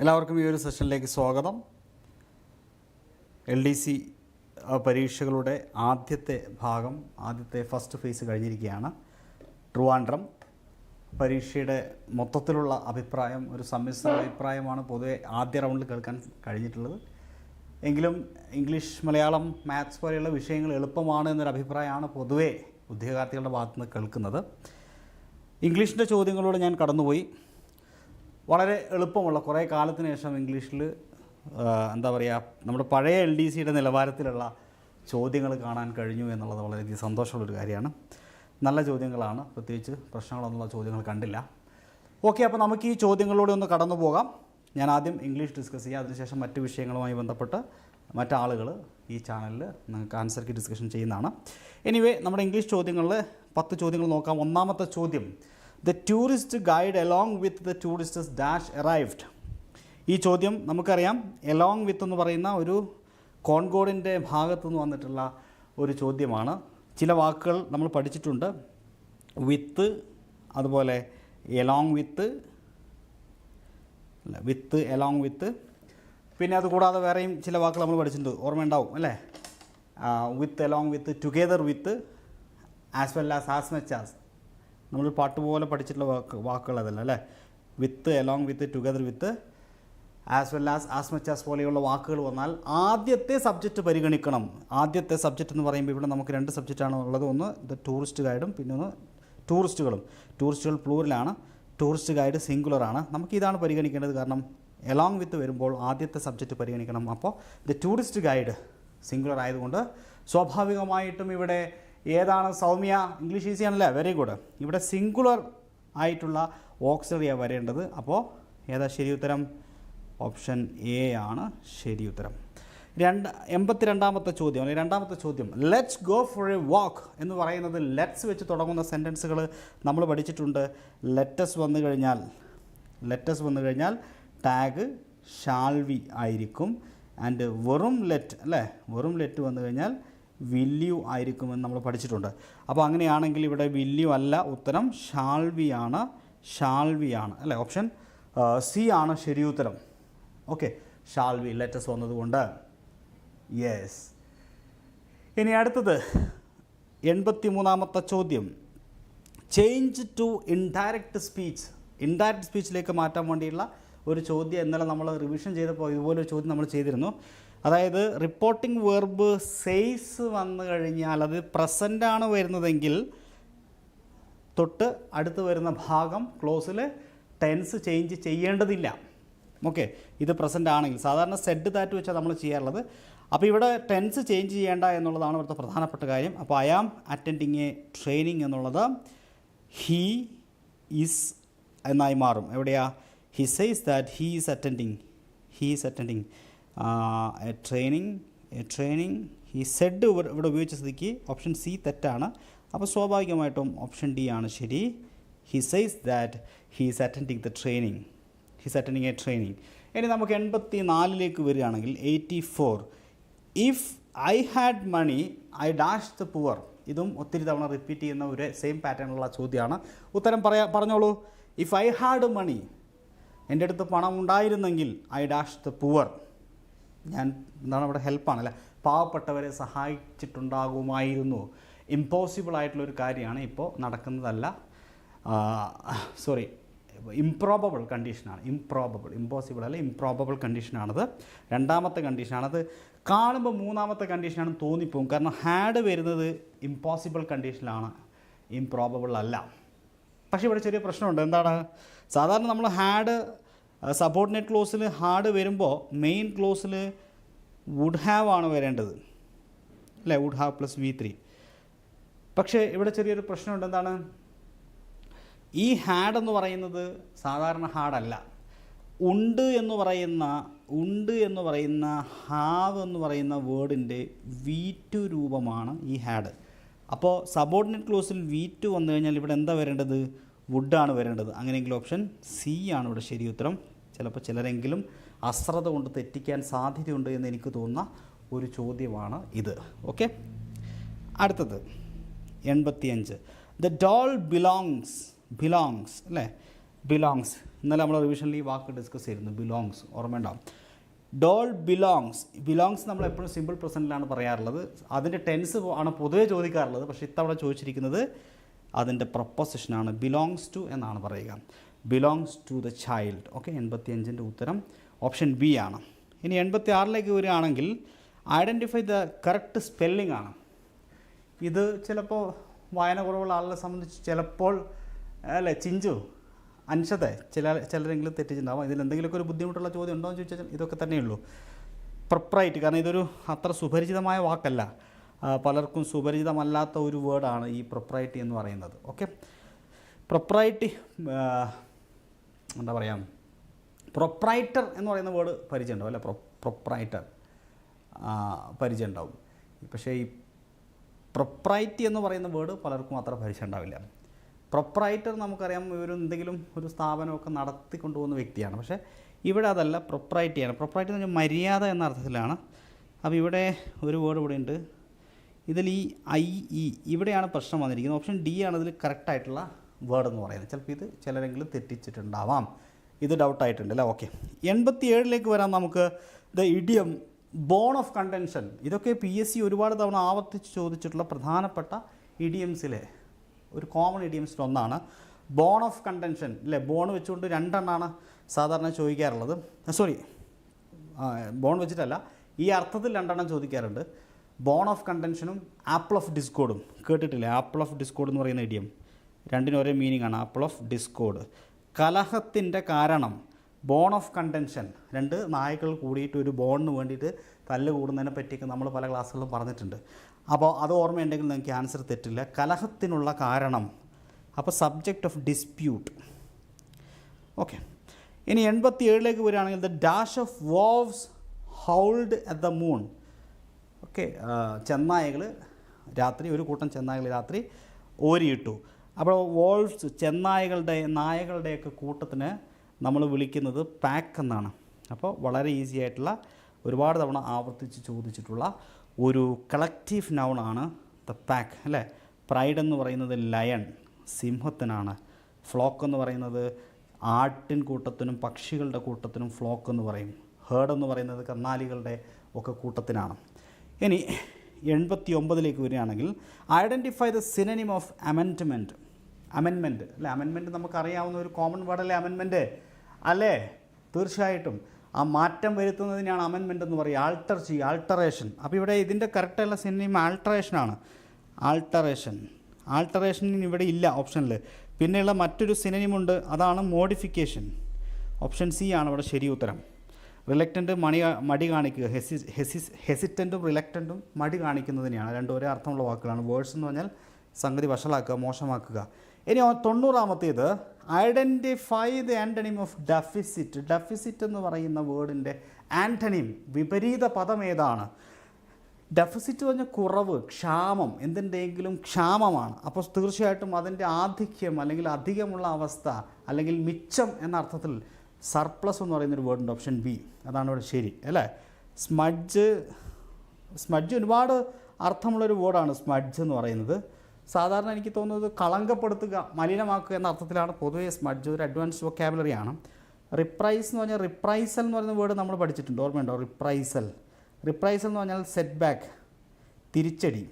എല്ലാവർക്കും ഈ ഒരു സെഷനിലേക്ക് സ്വാഗതം. എൽ ഡി സി പരീക്ഷകളുടെ ആദ്യത്തെ ഭാഗം ആദ്യത്തെ ഫസ്റ്റ് ഫേസ് കഴിഞ്ഞിരിക്കുകയാണ്. ട്രുവാൻഡ്രം പരീക്ഷയുടെ മൊത്തത്തിലുള്ള അഭിപ്രായം ഒരു സമ്മിശ്ര അഭിപ്രായമാണ് പൊതുവെ ആദ്യ റൗണ്ടിൽ കേൾക്കാൻ കഴിഞ്ഞിട്ടുള്ളത്. എങ്കിലും ഇംഗ്ലീഷ് മലയാളം മാത്സ് പോലെയുള്ള വിഷയങ്ങൾ എളുപ്പമാണ് എന്നൊരു അഭിപ്രായമാണ് പൊതുവെ ഉദ്യോഗാർത്ഥികളുടെ ഭാഗത്തുനിന്ന് കേൾക്കുന്നത്. ഇംഗ്ലീഷിന്റെ ചോദ്യങ്ങളോട് ഞാൻ കടന്നുപോയി. വളരെ എളുപ്പമുള്ള കുറേ കാലത്തിന് ശേഷം ഇംഗ്ലീഷിൽ എന്താ പറയുക നമ്മുടെ പഴയ എൽ ഡി സിയുടെ നിലവാരത്തിലുള്ള ചോദ്യങ്ങൾ കാണാൻ കഴിഞ്ഞു എന്നുള്ളത് വളരെയധികം സന്തോഷമുള്ളൊരു കാര്യമാണ്. നല്ല ചോദ്യങ്ങളാണ്. പ്രത്യേകിച്ച് പ്രശ്നങ്ങളൊന്നുള്ള ചോദ്യങ്ങൾ കണ്ടില്ല. ഓക്കെ അപ്പോൾ നമുക്ക് ഈ ചോദ്യങ്ങളിലൂടെ ഒന്ന് കടന്നു പോകാം. ഞാൻ ആദ്യം ഇംഗ്ലീഷ് ഡിസ്കസ് ചെയ്യുക അതിനുശേഷം മറ്റ് വിഷയങ്ങളുമായി ബന്ധപ്പെട്ട് മറ്റാളുകൾ ഈ ചാനലിൽ നിങ്ങൾക്ക് ആൻസർ കി ഡിസ്കഷൻ ചെയ്യുന്നതാണ്. എനിവേ നമ്മുടെ ഇംഗ്ലീഷ് ചോദ്യങ്ങളിൽ പത്ത് ചോദ്യങ്ങൾ നോക്കാം. ഒന്നാമത്തെ ചോദ്യം the tourist guide along with the tourists dash arrived ഈ ചോദ്യം നമുക്കറിയാം. എലോങ് വിത്ത് എന്ന് പറയുന്ന ഒരു കോൺകോഡിന്റെ ഭാഗത്തു നിന്ന് വന്നിട്ടുള്ള ഒരു ചോദ്യമാണ്. ചില വാക്കുകൾ നമ്മൾ പഠിച്ചിട്ടുണ്ട്. വിത്ത് അതുപോലെ എലോങ് വിത്ത് അല്ല വിത്ത് എലോങ് വിത്ത് പിന്നെ അതുകൂടാതെ വേറെയും ചില വാക്കുകൾ നമ്മൾ പഠിച്ചിട്ടുണ്ട്. ഓർമ്മയുണ്ടാവും അല്ലേ? With along with together with as well as as much as നമ്മൾ പാട്ട് പോലെ പഠിച്ചിട്ടുള്ള വാക്ക് വാക്കുകൾ അതല്ല അല്ലേ? With along with together with as well as as much as പോലെയുള്ള വാക്കുകൾ വന്നാൽ ആദ്യത്തെ സബ്ജക്റ്റ് പരിഗണിക്കണം. ആദ്യത്തെ സബ്ജക്റ്റ് എന്ന് പറയുമ്പോൾ ഇവിടെ നമുക്ക് രണ്ട് സബ്ജക്റ്റാണ് ഉള്ളത്. ഒന്ന് ദ ടൂറിസ്റ്റ് ഗൈഡും പിന്നെ ഒന്ന് ടൂറിസ്റ്റുകളും ടൂറിസ്റ്റുകൾ പ്ലൂറിലാണ് ടൂറിസ്റ്റ് ഗൈഡ് സിംഗുലറാണ് നമുക്ക് ഇതാണ് പരിഗണിക്കേണ്ടത്. കാരണം എലോങ് വിത്ത് വരുമ്പോൾ ആദ്യത്തെ സബ്ജക്റ്റ് പരിഗണിക്കണം. അപ്പോൾ ദ ടൂറിസ്റ്റ് ഗൈഡ് സിംഗുലർ ആയതുകൊണ്ട് സ്വാഭാവികമായിട്ടും ഇവിടെ ഏതാണ് സൗമ്യ? ഇംഗ്ലീഷ് ഈസി ആണല്ലേ? വെരി ഗുഡ് ഇവിടെ സിംഗുലർ ആയിട്ടുള്ള ഓക്സിലറിയാണ് വരേണ്ടത്. അപ്പോൾ ഏതാ ശരി ഉത്തരം? ഓപ്ഷൻ എ ആണ് ശരി ഉത്തരം. രണ്ട് എൺപത്തി രണ്ടാമത്തെ ചോദ്യം അല്ലെങ്കിൽ രണ്ടാമത്തെ ചോദ്യം. Let's go for a walk എന്ന് പറയുന്നത് ലെറ്റ്സ് വെച്ച് തുടങ്ങുന്ന സെന്റൻസുകൾ നമ്മൾ പഠിച്ചിട്ടുണ്ട്. ലെറ്റസ് വന്നു കഴിഞ്ഞാൽ ലെറ്റസ് വന്നു കഴിഞ്ഞാൽ ടാഗ് ഷാൾവി ആയിരിക്കും. ആൻഡ് വെറും ലെറ്റ് അല്ലേ? വെറും ലെറ്റ് വന്നു കഴിഞ്ഞാൽ വില്യു ആയിരിക്കുമെന്ന് നമ്മൾ പഠിച്ചിട്ടുണ്ട്. അപ്പോൾ അങ്ങനെയാണെങ്കിൽ ഇവിടെ വില്യു അല്ല ഉത്തരം ഷാൾവിയാണ് ആണ്. അല്ലേ? ഓപ്ഷൻ സി ആണ് ശരി ഉത്തരം. Okay. Shall we let us വന്നതുകൊണ്ട്. യെസ് ഇനി അടുത്തത് എൺപത്തി മൂന്നാമത്തെ ചോദ്യം change to indirect speech indirect സ്പീച്ചിലേക്ക് മാറ്റാൻ വേണ്ടിയുള്ള ഒരു ചോദ്യം ഇന്നലെ നമ്മൾ റിവിഷൻ ചെയ്തപ്പോൾ ഇതുപോലൊരു ചോദ്യം നമ്മൾ ചെയ്തിരുന്നു. അതായത് റിപ്പോർട്ടിംഗ് വെർബ് സെയ്സ് വന്നു കഴിഞ്ഞാൽ അത് പ്രസന്റാണ് വരുന്നതെങ്കിൽ തൊട്ട് അടുത്ത് വരുന്ന ഭാഗം ക്ലോസിൽ ടെൻസ് ചേഞ്ച് ചെയ്യേണ്ടതില്ല. ഓക്കെ ഇത് പ്രസന്റ് ആണെങ്കിൽ. സാധാരണ സെഡ് താറ്റ് വെച്ചാൽ നമ്മൾ ചെയ്യാറുള്ളത്. അപ്പോൾ ഇവിടെ ടെൻസ് ചേഞ്ച് ചെയ്യേണ്ട എന്നുള്ളതാണ് ഇവിടുത്തെ പ്രധാനപ്പെട്ട കാര്യം. അപ്പോൾ I am attending a training എന്നുള്ളത് ഹീ ഈസ് എന്നായി മാറും. എവിടെയാ? He says that he is attending he is attending a training a training he said ഇവിടെ ഉപയോഗിച്ച സ്ഥിതിക്ക് ഓപ്ഷൻ സി തെറ്റാണ്. അപ്പോൾ സ്വാഭാവികമായിട്ടും ഓപ്ഷൻ ഡി ആണ് ശരി. He says that he is attending the training he's attending a training ഇനി നമുക്ക് എൺപത്തി നാലിലേക്ക് വരികയാണെങ്കിൽ eighty four if I had money I dash the poor ഇതും ഒത്തിരി തവണ റിപ്പീറ്റ് ചെയ്യുന്ന ഒരു സെയിം പാറ്റേണുള്ള ചോദ്യമാണ്. ഉത്തരം പറയാ പറഞ്ഞോളൂ. ഇഫ് ഐ ഹാഡ് മണി എന്റെ അടുത്ത് പണം ഉണ്ടായിരുന്നെങ്കിൽ ഐ ഡാഷ് ദ പുവർ. ഞാൻ എന്താണ് ഹെൽപ്പാണ് അല്ലേ? പാവപ്പെട്ടവരെ സഹായിച്ചിട്ടുണ്ടാകുമായിരുന്നു. ഇമ്പോസിബിൾ ആയിട്ടുള്ള ഒരു കാര്യമാണ് ഇപ്പോൾ നടക്കുന്നതല്ല. സോറി ഇംപ്രോബബിൾ കണ്ടീഷനാണ്. ഇംപ്രോബബിൾ ഇമ്പോസിബിൾ അല്ല ഇംപ്രോബബിൾ കണ്ടീഷനാണത്. രണ്ടാമത്തെ കണ്ടീഷനാണത്. കാണുമ്പോൾ മൂന്നാമത്തെ കണ്ടീഷനാണ് തോന്നിപ്പോകും. കാരണം ഹാഡ് വരുന്നത് ഇമ്പോസിബിൾ കണ്ടീഷനിലാണ്. ഇംപ്രോബബിൾ അല്ല. പക്ഷേ ഇവിടെ ചെറിയ പ്രശ്നമുണ്ട്. എന്താണ്? സാധാരണ നമ്മൾ ഹാഡ് സബോർഡിനേറ്റ് ക്ലോസിൽ ഹാഡ് വരുമ്പോൾ മെയിൻ ക്ലോസിൽ വുഡ് ഹാവ് ആണ് വരേണ്ടത്. അല്ലേ? Would have plus V three പക്ഷേ ഇവിടെ ചെറിയൊരു പ്രശ്നമുണ്ട്. എന്താണ്? ഈ ഹാഡ് എന്ന് പറയുന്നത് സാധാരണ ഹാഡല്ല ഉണ്ട് എന്ന് പറയുന്ന ഉണ്ട് എന്ന് പറയുന്ന ഹാവ് എന്ന് പറയുന്ന വേർഡിന്റെ വി ടു രൂപമാണ് ഈ ഹാഡ്. അപ്പോൾ സബോർഡിനേറ്റ് ക്ലോസിൽ വി ടു വന്നു കഴിഞ്ഞാൽ ഇവിടെ എന്താ വരേണ്ടത്? വുഡാണ് വരേണ്ടത്. അങ്ങനെയെങ്കിൽ ഓപ്ഷൻ സി ആണ് ഇവിടെ ശരി ഉത്തരം. ചിലപ്പോൾ ചിലരെങ്കിലും അശ്രദ്ധ കൊണ്ട് തെറ്റിക്കാൻ സാധ്യതയുണ്ട് എന്ന് എനിക്ക് തോന്നുന്ന ഒരു ചോദ്യമാണ് ഇത്. ഓക്കെ അടുത്തത്. എൺപത്തിയഞ്ച്. ദ ഡോൾ ബിലോങ്സ് ബിലോങ്സ് അല്ലേ? ബിലോങ്സ് ഇന്നലെ നമ്മൾ റിവിഷനിൽ ഈ വാക്ക് ഡിസ്കസ് ചെയ്തിരുന്നു. ബിലോങ്സ് ഓർമ്മയുണ്ടാവും ഡോൾ ബിലോങ്സ് ബിലോങ്സ് നമ്മൾ എപ്പോഴും സിമ്പിൾ പ്രസന്റിലാണ് പറയാറുള്ളത്. അതിന്റെ ടെൻസ് ആണ് പൊതുവേ ചോദിക്കാറുള്ളത്. പക്ഷേ ഇത്തവണ ചോദിച്ചിരിക്കുന്നത് അതിന്റെ പ്രൊപ്പോസിഷനാണ് ബിലോങ്സ് ടു എന്നാണ് പറയുക. Belongs to the child okay എൺപത്തി അഞ്ചിന്റെ ഉത്തരം ഓപ്ഷൻ ബി ആണ്. ഇനി എൺപത്തി ആറിലേക്ക് വരികയാണെങ്കിൽ ഐഡന്റിഫൈ ദ കറക്റ്റ് സ്പെല്ലിംഗ് ആണ്. ഇത് ചിലപ്പോൾ വായന കുറവുള്ള ആളുകളെ സംബന്ധിച്ച് ചിലപ്പോൾ അല്ലേ ചിഞ്ചു അൻഷതെ ചില ചിലരെങ്കിലും തെറ്റിച്ചിട്ടുണ്ടാവും. ഇതിൽ എന്തെങ്കിലുമൊക്കെ ഒരു ബുദ്ധിമുട്ടുള്ള ചോദ്യം ഉണ്ടോ എന്ന് ചോദിച്ചാൽ ഇതൊക്കെ തന്നെയുള്ളൂ. പ്രപ്പറായിട്ട് കാരണം ഇതൊരു അത്ര സുപരിചിതമായ വാക്കല്ല. പലർക്കും സുപരിചിതമല്ലാത്ത ഒരു വേർഡാണ് ഈ പ്രൊപ്രൈറ്റി എന്ന് പറയുന്നത്. ഓക്കെ പ്രൊപ്രൈറ്റി എന്താ പറയുക പ്രൊപ്രൈറ്റർ എന്ന് പറയുന്ന വേർഡ് പരിചയം ഉണ്ടാവും അല്ലേ? പ്രൊ പ്രൊപ്രൈറ്റർ പരിചയം ഉണ്ടാവും പക്ഷേ ഈ പ്രൊപ്രൈറ്റി എന്ന് പറയുന്ന വേർഡ് പലർക്കും അത്ര പരിചയം ഉണ്ടാവില്ല പ്രൊപ്രൈറ്റർ നമുക്കറിയാം ഇവരെന്തെങ്കിലും ഒരു സ്ഥാപനമൊക്കെ നടത്തിക്കൊണ്ടുപോകുന്ന വ്യക്തിയാണ്. പക്ഷേ ഇവിടെ അതല്ല പ്രൊപ്രൈറ്റിയാണ് പ്രൊപ്രൈറ്റി എന്ന് പറഞ്ഞാൽ മര്യാദ എന്ന അർത്ഥത്തിലാണ്. അപ്പോൾ ഇവിടെ ഒരു വേർഡ് ഇവിടെ ഉണ്ട്. ഇതിൽ ഈ ഐ ഇ ഇവിടെയാണ് പ്രശ്നം വന്നിരിക്കുന്നത്. ഓപ്ഷൻ ഡി ആണ് ഇതിൽ കറക്റ്റായിട്ടുള്ള വേർഡ് എന്ന് പറയുന്നത്. ചിലപ്പോൾ ഇത് ചിലരെങ്കിലും തെറ്റിച്ചിട്ടുണ്ടാവാം. ഇത് ഡൗട്ടായിട്ടുണ്ട് അല്ലേ? ഓക്കെ എൺപത്തി ഏഴിലേക്ക് വരാം നമുക്ക്. The idiom bone of contention ഇതൊക്കെ പി എസ് സി ഒരുപാട് തവണ ആവർത്തിച്ച് ചോദിച്ചിട്ടുള്ള പ്രധാനപ്പെട്ട ഇഡിയംസിലെ ഒരു കോമൺ ഇഡിയംസിൽ ഒന്നാണ്. ബോൺ ഓഫ് കണ്ടൻഷൻ അല്ലേ ബോൺ വെച്ചുകൊണ്ട് രണ്ടെണ്ണമാണ് സാധാരണ ചോദിക്കാറുള്ളത്. Sorry bone വെച്ചിട്ടല്ല. ഈ അർത്ഥത്തിൽ രണ്ടെണ്ണം ചോദിക്കാറുണ്ട്. ബോൺ ഓഫ് കണ്ടൻഷനും ആപ്പിൾ ഓഫ് ഡിസ്കോഡും കേട്ടിട്ടില്ലേ? ആപ്പിൾ ഓഫ് ഡിസ്കോഡ് എന്ന് പറയുന്ന ഇഡിയം രണ്ടിനും ഒരേ മീനിങ് ആണ്. ആപ്പിൾ ഓഫ് ഡിസ്കോഡ് കലഹത്തിന്റെ കാരണം. ബോൺ ഓഫ് കണ്ടൻഷൻ രണ്ട് നായ്ക്കൾ കൂടിയിട്ട് ഒരു ബോണിന് വേണ്ടിയിട്ട് തല്ല് കൂടുന്നതിനെ പറ്റിയൊക്കെ നമ്മൾ പല ക്ലാസ്സുകളിലും പറഞ്ഞിട്ടുണ്ട്. അപ്പോൾ അത് ഓർമ്മയുണ്ടെങ്കിൽ നിങ്ങൾക്ക് ആൻസർ തെറ്റില്ല. കലഹത്തിനുള്ള കാരണം. അപ്പോൾ സബ്ജക്റ്റ് ഓഫ് ഡിസ്പ്യൂട്ട്. ഓക്കെ. ഇനി എൺപത്തി ഏഴിലേക്ക് വരികയാണെങ്കിൽ the dash of wolves howled at the moon. Okay ചെന്നായകൾ രാത്രി ഒരു കൂട്ടം ചെന്നായകൾ രാത്രി ഓരിയിട്ടു. അപ്പോൾ വോൾഫ്സ് ചെന്നായകളുടെ നായകളുടെയൊക്കെ കൂട്ടത്തിന് നമ്മൾ വിളിക്കുന്നത് പാക്ക് എന്നാണ്. അപ്പോൾ വളരെ ഈസി ആയിട്ടുള്ള ഒരുപാട് തവണ ആവർത്തിച്ച് ചോദിച്ചിട്ടുള്ള ഒരു കളക്റ്റീവ് നൗണാണ് ദ പാക്ക് അല്ലേ? പ്രൈഡ് എന്ന് പറയുന്നത് ലയൺ സിംഹത്തിനാണ്. ഫ്ലോക്ക് എന്ന് പറയുന്നത് ആട്ടിൻ കൂട്ടത്തിനും പക്ഷികളുടെ കൂട്ടത്തിനും ഫ്ലോക്ക് എന്ന് പറയും. ഹേർഡ് എന്ന് പറയുന്നത് കന്നാലികളുടെ ഒക്കെ കൂട്ടത്തിനാണ്. ഇനി എൺപത്തി ഒമ്പതിലേക്ക് വരികയാണെങ്കിൽ identify the synonym of amendment അമെൻമെന്റ് അല്ലേ? അമെൻമെന്റ് നമുക്കറിയാവുന്ന ഒരു കോമൺ വേർഡല്ലേ അമെൻമെന്റ് അല്ലേ? തീർച്ചയായിട്ടും. ആ മാറ്റം വരുത്തുന്നതിനാണ് അമെൻമെന്റ് എന്ന് പറയുക. ആൾട്ടർ ചെയ്യുക ആൾട്ടറേഷൻ അപ്പോൾ ഇവിടെ ഇതിന്റെ കറക്റ്റായുള്ള സിനിമ ആൾട്ടറേഷനാണ് ആൾട്ടറേഷൻ ആൾട്ടറേഷൻ ഇവിടെ ഇല്ല ഓപ്ഷനിൽ പിന്നെയുള്ള മറ്റൊരു സിനിമുണ്ട് അതാണ് മോഡിഫിക്കേഷൻ ഓപ്ഷൻ സി ആണ് ഇവിടെ ശരി ഉത്തരം. റിലക്റ്റന്റ് മണി മടി കാണിക്കുക. ഹെസി ഹെസിസ് ഹെസിറ്റന്റും റിലക്റ്റന്റും മടി കാണിക്കുന്നതിനെയാണ്. രണ്ടും ഒരേ അർത്ഥമുള്ള വാക്കുകളാണ്. വേർഡ്സ് എന്ന് പറഞ്ഞാൽ സംഗതി വഷളാക്കുക മോശമാക്കുക. ഇനി തൊണ്ണൂറാമത്തേത് identify the antonym of deficit deficit എന്ന് പറയുന്ന വേർഡിന്റെ ആന്റണിം വിപരീത പദം ഏതാണ്? ഡെഫിസിറ്റ് പറഞ്ഞ കുറവ് ക്ഷാമം എന്തിന്റെയെങ്കിലും ക്ഷാമമാണ്. അപ്പോൾ തീർച്ചയായിട്ടും അതിന്റെ ആധിക്യം അല്ലെങ്കിൽ അധികമുള്ള അവസ്ഥ അല്ലെങ്കിൽ മിച്ചം എന്ന അർത്ഥത്തിൽ സർപ്ലസ് എന്ന് പറയുന്നൊരു വേർഡിന്റെ ഓപ്ഷൻ ബി അതാണ് ഇവിടെ ശരി അല്ലേ? സ്മഡ്ജ് സ്മഡ്ജ് ഒരുപാട് അർത്ഥമുള്ളൊരു വേർഡാണ് സ്മഡ്ജ് എന്ന് പറയുന്നത്. സാധാരണ എനിക്ക് തോന്നുന്നത് കളങ്കപ്പെടുത്തുക മലിനമാക്കുക എന്ന അർത്ഥത്തിലാണ് പൊതുവേ സ്മഡ്ജ് ഒരു അഡ്വാൻസ് വൊക്കാബുലറിയാണ് റിപ്രൈസ് എന്ന് പറഞ്ഞാൽ റിപ്രൈസൽ എന്ന് പറയുന്ന വേർഡ് നമ്മൾ പഠിച്ചിട്ടുണ്ട്. ഓർമ്മയുണ്ടോ? റിപ്രൈസൽ റിപ്രൈസൽ എന്ന് പറഞ്ഞാൽ സെറ്റ് ബാക്ക് തിരിച്ചടി.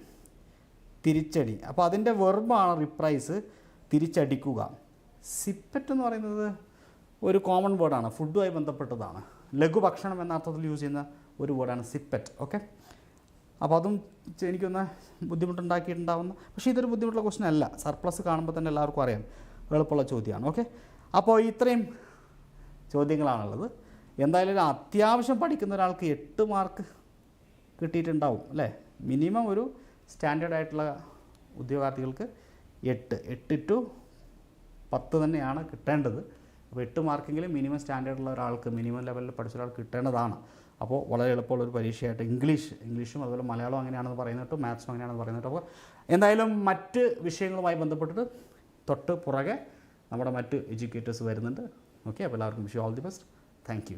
തിരിച്ചടി അപ്പോൾ അതിന്റെ വെർബാണ് റിപ്രൈസ് തിരിച്ചടിക്കുക. സിപ്പറ്റ് എന്ന് പറയുന്നത് ഒരു കോമൺ വേർഡാണ് ഫുഡുമായി ബന്ധപ്പെട്ടതാണ്. ലഘുഭക്ഷണം എന്ന അർത്ഥത്തിൽ യൂസ് ചെയ്യുന്ന ഒരു വേർഡാണ് സിപ്പറ്റ് ഓക്കെ അപ്പോൾ അതും എനിക്കൊന്ന് ബുദ്ധിമുട്ടുണ്ടാക്കിയിട്ടുണ്ടാവുന്ന പക്ഷേ ഇതൊരു ബുദ്ധിമുട്ടുള്ള ക്വസ്റ്റൻ അല്ല. സർപ്ലസ് കാണുമ്പോൾ തന്നെ എല്ലാവർക്കും അറിയാം. എളുപ്പമുള്ള ചോദ്യമാണ്. ഓക്കെ അപ്പോൾ ഇത്രയും ചോദ്യങ്ങളാണുള്ളത്. എന്തായാലും അത്യാവശ്യം പഠിക്കുന്ന ഒരാൾക്ക് എട്ട് മാർക്ക് കിട്ടിയിട്ടുണ്ടാവും അല്ലേ? മിനിമം ഒരു സ്റ്റാൻഡേർഡ് ആയിട്ടുള്ള ഉദ്യോഗാർത്ഥികൾക്ക് എട്ട്. എട്ട് ടു പത്ത് തന്നെയാണ് കിട്ടേണ്ടത്. അപ്പോൾ എട്ട് മാർക്കെങ്കിലും മിനിമം സ്റ്റാൻഡേർഡുള്ള ഒരാൾക്ക് മിനിമം ലെവലിൽ പഠിച്ച ഒരാൾക്ക് കിട്ടേണ്ടതാണ്. അപ്പോൾ വളരെ എളുപ്പമുള്ള ഒരു പരീക്ഷയായിട്ട് ഇംഗ്ലീഷ് ഇംഗ്ലീഷും അതുപോലെ മലയാളം അങ്ങനെയാണെന്ന് പറയുന്നിട്ട് മാത്സും അങ്ങനെയാണെന്ന് പറയുന്നിട്ട്. അപ്പോൾ എന്തായാലും മറ്റ് വിഷയങ്ങളുമായി ബന്ധപ്പെട്ടിട്ട് തൊട്ട് പുറകെ നമ്മുടെ മറ്റ് എഡ്യൂക്കേറ്റേഴ്സ് വരുന്നുണ്ട്. ഓക്കെ അപ്പോൾ എല്ലാവർക്കും wish all the best. Thank